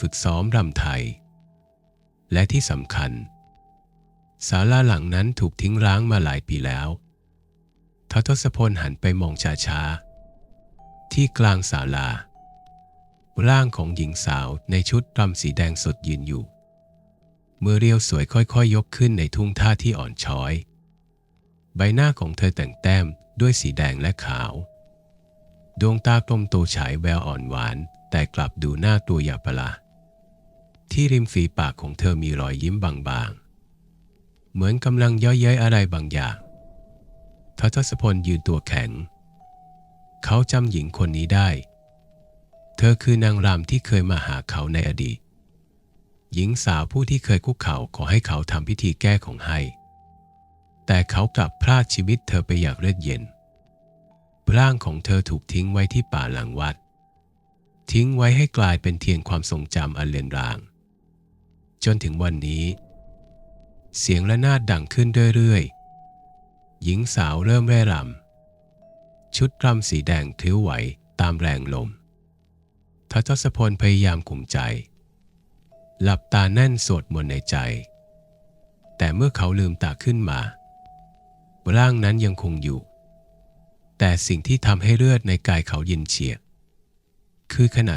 ฝึกซ้อมรำไทย และที่สำคัญศาลาหลังนั้นถูกทิ้งร้างมาหลายปีแล้วทศทศพลหันไปมองช้าๆ ที่กลางศาลา ร่างของหญิงสาวในชุดรำสีแดงสดยืนอยู่ เมื่อเรียวสวยค่อยๆยยกขึ้นในทุ่งท่าที่อ่อนช้อย ใบหน้าของเธอแต่งแต้มด้วยสีแดงและขาว ดวงตากลมโตฉายแววอ่อนหวาน แต่กลับดูหน้าตัวหยาบประหลาด ที่ริมฝีปากของเธอมีรอยยิ้มบางๆ เหมือนกำลังย่อเย้ยอะไรบางอย่างทศพลยืนตัวแข็ง เขาจำหญิงคนนี้ได้ เธอคือนางรำที่เคยมาหาเขาในอดีต หญิงสาวผู้ที่เคยคุกเข่าขอให้เขาทำพิธีแก้ของให้ แต่เขากลับพลาดชีวิตเธอไปอย่างเลือดเย็นร่างของเธอถูกทิ้งไว้ที่ป่าหลังวัด ทิ้งไว้ให้กลายเป็นเทียนความทรงจำอันเลนราง จนถึงวันนี้ เสียงระนาดดังขึ้นเรื่อยๆ หญิงสาวเริ่มแร่รำชุดรำสีแดงพลิ้วไหวตามแรงลมทศพลพยายามข่มใจ หลับตาแน่นสวดมนต์ในใจ แต่เมื่อเขาลืมตาขึ้นมา ร่างนั้นยังคงอยู่ แต่สิ่งที่ทำให้เลือดในกายเขาเย็นเฉียบคือขณะ